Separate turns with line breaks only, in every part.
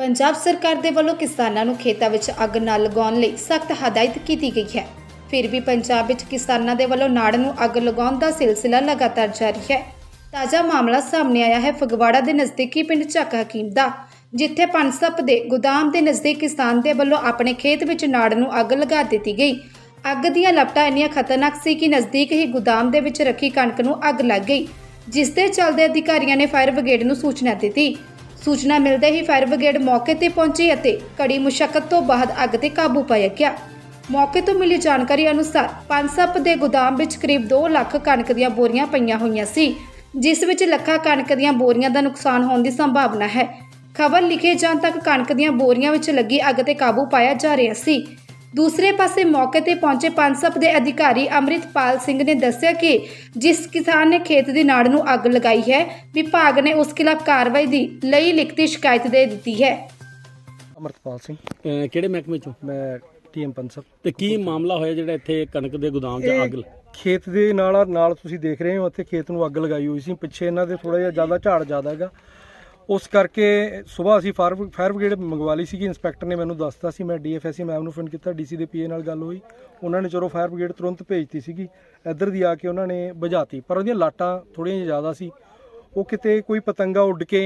ਪੰਜਾਬ ਸਰਕਾਰ ਦੇ ਵੱਲੋਂ ਕਿਸਾਨਾਂ ਨੂੰ ਖੇਤਾਂ ਵਿੱਚ ਅੱਗ ਨਾ ਲਗਾਉਣ ਲਈ ਸਖਤ ਹਦਾਇਤ ਕੀਤੀ ਗਈ ਹੈ। ਫਿਰ ਵੀ ਪੰਜਾਬ ਵਿੱਚ ਕਿਸਾਨਾਂ ਦੇ ਵੱਲੋਂ ਨਾੜ ਨੂੰ ਅੱਗ ਲਗਾਉਣ ਦਾ ਸਿਲਸਿਲਾ ਲਗਾਤਾਰ ਜਾਰੀ ਹੈ। ਤਾਜ਼ਾ ਮਾਮਲਾ ਸਾਹਮਣੇ ਆਇਆ ਹੈ ਫਗਵਾੜਾ ਦੇ ਨਜ਼ਦੀਕੀ ਪਿੰਡ ਚੱਕ ਹਕੀਮ ਦਾ, ਜਿੱਥੇ ਪੰਸਪ ਦੇ ਗੋਦਾਮ ਦੇ ਨਜ਼ਦੀਕ ਕਿਸਾਨ ਦੇ ਵੱਲੋਂ ਆਪਣੇ ਖੇਤ ਵਿੱਚ ਨਾੜ ਨੂੰ ਅੱਗ ਲਗਾ ਦਿੱਤੀ ਗਈ। ਅੱਗ ਦੀਆਂ ਲਪਟਾਂ ਇੰਨੀਆਂ ਖਤਰਨਾਕ ਸੀ ਕਿ ਨਜ਼ਦੀਕ ਹੀ ਗੋਦਾਮ ਦੇ ਵਿੱਚ ਰੱਖੀ ਕਣਕ ਨੂੰ ਅੱਗ ਲੱਗ ਗਈ, ਜਿਸ ਦੇ ਚੱਲਦੇ ਅਧਿਕਾਰੀਆਂ ਨੇ ਫਾਇਰ ਬ੍ਰਿਗੇਡ ਨੂੰ ਸੂਚਨਾ ਦਿੱਤੀ। ਸੂਚਨਾ ਮਿਲਦੇ ਹੀ ਫਾਇਰ ਬ੍ਰਿਗੇਡ ਮੌਕੇ ਤੇ ਪਹੁੰਚੀ ਅਤੇ ਕੜੀ ਮੁਸ਼ਕਲ ਤੋਂ ਬਾਅਦ ਅੱਗ ਤੇ ਕਾਬੂ ਪਾਇਆ ਗਿਆ। ਮੌਕੇ ਤੋਂ ਮਿਲੀ ਜਾਣਕਾਰੀ ਅਨੁਸਾਰ ਪੰਸਪ ਦੇ ਗੋਦਾਮ ਵਿੱਚ ਕਰੀਬ 2 ਲੱਖ ਕਣਕ ਦੀਆਂ ਬੋਰੀਆਂ ਪਈਆਂ ਹੋਈਆਂ ਸੀ, ਜਿਸ ਵਿੱਚ ਲੱਖਾਂ ਕਣਕ ਦੀਆਂ ਬੋਰੀਆਂ ਦਾ ਨੁਕਸਾਨ ਹੋਣ ਦੀ ਸੰਭਾਵਨਾ ਹੈ। ਖਬਰ ਲਿਖੇ ਜਾਣ ਤੱਕ ਕਣਕ ਦੀਆਂ ਬੋਰੀਆਂ ਵਿੱਚ ਲੱਗੀ ਅੱਗ ਤੇ ਕਾਬੂ ਪਾਇਆ ਜਾ ਰਿਹਾ ਸੀ। ਦੂਸਰੇ ਪਾਸੇ ਮੌਕੇ ਤੇ ਪਹੁੰਚੇ ਪੰਸਪ ਦੇ ਅਧਿਕਾਰੀ ਅੰਮ੍ਰਿਤਪਾਲ ਸਿੰਘ ਨੇ ਦੱਸਿਆ ਕਿ ਜਿਸ ਕਿਸਾਨ ਨੇ ਖੇਤ ਦੀ ਨਾੜ ਨੂੰ ਅੱਗ ਲਗਾਈ ਹੈ ਵਿਭਾਗ ਨੇ ਉਸ ਖਿਲਾਫ ਕਾਰਵਾਈ ਦੀ ਲਈ ਲਿਖਤੀ ਸ਼ਿਕਾਇਤ ਦੇ ਦਿੱਤੀ ਹੈ।
ਅਮਰਤਪਾਲ ਸਿੰਘ।
ਅਹ ਕਿਹੜੇ ਮਹਿਕਮੇ ਚੋਂ?
ਮੈਂ ਟੀਐਮ ਪੰਸਬ
ਤੇ ਕੀ ਮਾਮਲਾ ਹੋਇਆ ਜਿਹੜਾ ਇੱਥੇ ਕਣਕ ਦੇ ਗੋਦਾਮ 'ਚ ਅੱਗ ਲ-
ਖੇਤ ਦੇ ਨਾਲ ਨਾਲ ਤੁਸੀਂ ਦੇਖ ਰਹੇ ਹੋ ਇੱਥੇ ਖੇਤ ਨੂੰ ਅੱਗ ਲਗਾਈ ਹੋਈ ਸੀ। ਪਿੱਛੇ ਇਹਨਾਂ ਦੇ ਥੋੜਾ ਜਿਹਾ ਜ਼ਿਆਦਾ ਝਾੜ ਜ਼ਿਆਦਾ ਹੈਗਾ। ਉਸ ਕਰਕੇ ਸਵੇਰ ਅਸੀਂ ਫਾਇਰ ਫਾਇਰ ਬ੍ਰਿਗੇਡ ਮੰਗਵਾ ਲਈ ਸੀਗੀ ਇੰਸਪੈਕਟਰ ਨੇ ਮੈਨੂੰ ਦੱਸਤਾ ਸੀ ਮੈਂ ਡੀਐਫਐਸਸੀ ਮੈਮ ਨੂੰ ਫੋਨ ਕੀਤਾ ਡੀਸੀ ਦੇ ਪੀਏ ਨਾਲ ਗੱਲ ਹੋਈ ਉਹਨਾਂ ਨੇ ਚਲੋ ਫਾਇਰ ਬ੍ਰਿਗੇਡ ਤੁਰੰਤ ਭੇਜਤੀ ਸੀਗੀ ਇੱਧਰ ਦੀ ਆ ਕੇ ਉਹਨਾਂ ਨੇ ਬੁਝਾਤੀ ਪਰ ਉਹਦੀਆਂ ਲਾਟਾਂ ਥੋੜ੍ਹੀਆਂ ਜਿਹੀਆਂ ਜ਼ਿਆਦਾ ਸੀ ਉਹ ਕਿਤੇ ਕੋਈ ਪਤੰਗਾ ਉੱਡ ਕੇ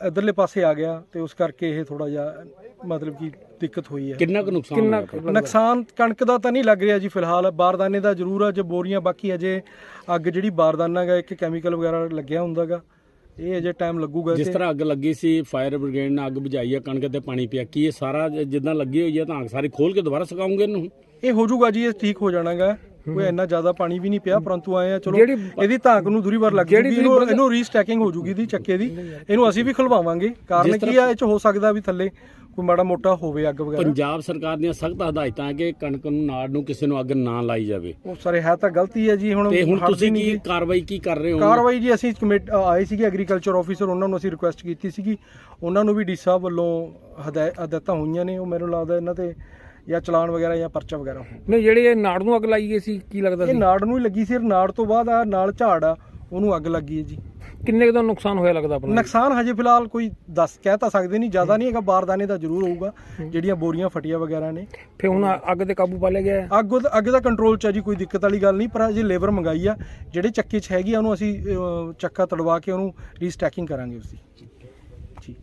ਇੱਧਰਲੇ ਪਾਸੇ ਆ ਗਿਆ ਤੇ ਉਸ ਕਰਕੇ ਇਹ ਥੋੜਾ ਜਿਹਾ ਮਤਲਬ ਕਿ ਦਿੱਕਤ ਹੋਈ ਹੈ
ਕਿੰਨਾ ਕੁ ਨੁਕਸਾਨ ਹੋਇਆ ਫਿਰ?
ਨੁਕਸਾਨ ਕਣਕ ਦਾ ਤਾਂ ਨਹੀਂ ਲੱਗ ਰਿਹਾ ਜੀ ਫਿਲਹਾਲ ਬਾਰਦਾਨੇ ਦਾ ਜ਼ਰੂਰ ਆ ਜੇ ਬੋਰੀਆਂ ਬਾਕੀ ਅਜੇ ਅੱਗ ਜਿਹੜੀ ਬਾਰਦਾਨਾ ਗਾ ਇੱਕ ਕੈਮੀਕਲ ਵਗੈਰਾ ਲੱਗਿਆ ਹੁੰਦਾਗਾ ਇਹ ਅਜੇ ਟਾਈਮ ਲੱਗੂਗਾ
ਜਿਸ ਤਰ੍ਹਾਂ ਅੱਗ ਲੱਗੀ ਸੀ ਫਾਇਰ ਬ੍ਰਿਗੇਡ ਨੇ ਅੱਗ ਬੁਝਾਈ ਹੈ ਕਣਕ ਤੇ ਪਾਣੀ ਪਿਆ ਕੀ ਇਹ ਸਾਰਾ ਜ- ਜਿੱਦਾਂ ਲੱਗੀ ਹੋਈ ਹੈ ਤਾਂ ਅੱਗ ਸਾਰੀ ਖੋਲ ਕੇ ਦੁਬਾਰਾ ਸਕਾਉਂਗੇ ਇਹਨੂੰ?
ਇਹ ਹੋ ਜਾਊਗਾ ਜੀ ਇਹ ਠੀਕ ਹੋ ਜਾਣਾਗਾ। ਕੋਈ ਇੰਨਾ ਜ਼ਿਆਦਾ ਪਾਣੀ ਵੀ ਨਹੀਂ ਪਿਆ ਪਰੰਤੂ ਆਏ ਆ ਚਲੋ ਇਹਦੀ ਧਾਕ ਨੂੰ ਦੂਰੀ ਵਾਰ ਲੱਗ ਜੂਗੀ ਇਹਨੂੰ ਇਹਨੂੰ ਰੀਸਟੈਕਿੰਗ ਹੋ ਜੂਗੀ ਦੀ ਚੱਕੇ ਦੀ। ਇਹਨੂੰ ਅਸੀਂ ਵੀ ਖੁਲਵਾਵਾਂਗੇ। ਕਾਰਨ ਕੀ ਆ ਇਹ ਚ ਹੋ ਸਕਦਾ ਵੀ ਥੱਲੇ। ਕੋਈ ਮਾੜਾ ਮੋਟਾ ਹੋਵੇ ਅੱਗ ਵਗੈਰਾ?
ਪੰਜਾਬ ਸਰਕਾਰ ਦੀਆਂ ਸਖਤ ਹਦਾਇਤਾਂ ਹੈ ਕਿ ਕਣਕ ਨੂੰ ਨਾੜ ਨੂੰ ਕਿਸੇ ਨੂੰ ਅੱਗ ਨਾ ਲਾਈ ਜਾਵੇ।
ਉਹ ਸਾਰੇ ਹੈ ਤਾਂ ਗਲਤੀ ਹੈ ਜੀ ਹੁਣ
ਤੇ ਹੁਣ
ਹਟਦੀ
ਤੁਸੀਂ
ਨਹੀਂ
ਕੀ। ਕਾਰਵਾਈ ਕੀ ਕਰ ਰਹੇ ਹੋ?
ਕਾਰਵਾਈ ਜੀ ਅਸੀਂ ਕਮੇਟ ਆਏ ਸੀਗੇ ਐਗਰੀਕਲਚਰ ਆਫੀਸਰ ਉਹਨਾਂ ਨੂੰ ਅਸੀਂ ਰਿਕੁਐਸਟ ਕੀਤੀ ਸੀਗੀ। ਉਹਨਾਂ ਨੂੰ ਵੀ ਡੀ ਸਾਹਿਬ ਵੱਲੋਂ ਹਦਾਇ- ਹਦਾਇਤਾਂ ਹੋਈਆਂ ਨੇ ਉਹ ਮੈਨੂੰ ਲੱਗਦਾ ਇਹਨਾਂ ਤੇ ਜਾਂ ਚਲਾਨ ਵਗੈਰਾ ਜਾਂ ਪਰਚਾ ਵਗੈਰਾ ਹੋਊ।
ਨਹੀਂ ਜਿਹੜੇ ਇਹ ਨਾੜ ਨੂੰ ਅੱਗ ਲਾਈ ਗਈ ਸੀ ਕੀ ਲੱਗਦਾ
ਇਹ
ਸੀ?
ਨਾੜ ਨੂੰ ਹੀ ਲੱਗੀ ਸੀ ਨਾੜ ਤੋਂ ਬਾਅਦ ਆ ਨਾਲ ਝਾੜ ਆ ਉਹਨੂੰ ਅੱਗ ਲੱਗੀ ਹੈ ਜੀ।
ਕਿੰਨੇ ਕੁ ਦਾ ਨੁਕਸਾਨ ਹੋਇਆ ਲੱਗਦਾ ਆਪਣਾ?
ਨੁਕਸਾਨ ਹਜੇ ਫਿਲਹਾਲ ਕੋਈ ਦੱਸ ਕਹਿ ਤਾਂ ਸਕਦੇ ਨਹੀਂ ਜ਼ਿਆਦਾ ਨਹੀਂ ਹੈਗਾ ਬਾਰਦਾਨੇ ਦਾ ਜ਼ਰੂਰ ਹੋਊਗਾ ਜਿਹੜੀਆਂ ਬੋਰੀਆਂ ਫਟੀਆਂ ਵਗੈਰਾ ਨੇ।
ਫਿਰ ਹੁਣ ਅੱਗ ਤੇ ਕਾਬੂ ਪਾ ਲਿਆ ਗਿਆ ਹੈ?
ਅੱਗ ਉਹਦਾ- ਅੱਗ ਦਾ ਕੰਟਰੋਲ ਚ ਆ ਜੀ ਕੋਈ ਦਿੱਕਤ ਵਾਲੀ ਗੱਲ ਨਹੀਂ ਪਰ ਅਜੇ ਲੇਬਰ ਮੰਗਾਈ ਆ ਜਿਹੜੇ ਚੱਕੇ 'ਚ ਹੈਗੀ ਆ ਉਹਨੂੰ ਅਸੀਂ ਅਹ, ਚੱਕਾ ਤੜਵਾ ਕੇ ਉਹਨੂੰ ਰੀਸਟੈਕਿੰਗ ਕਰਾਂਗੇ ਉਸਦੀ ਜੀ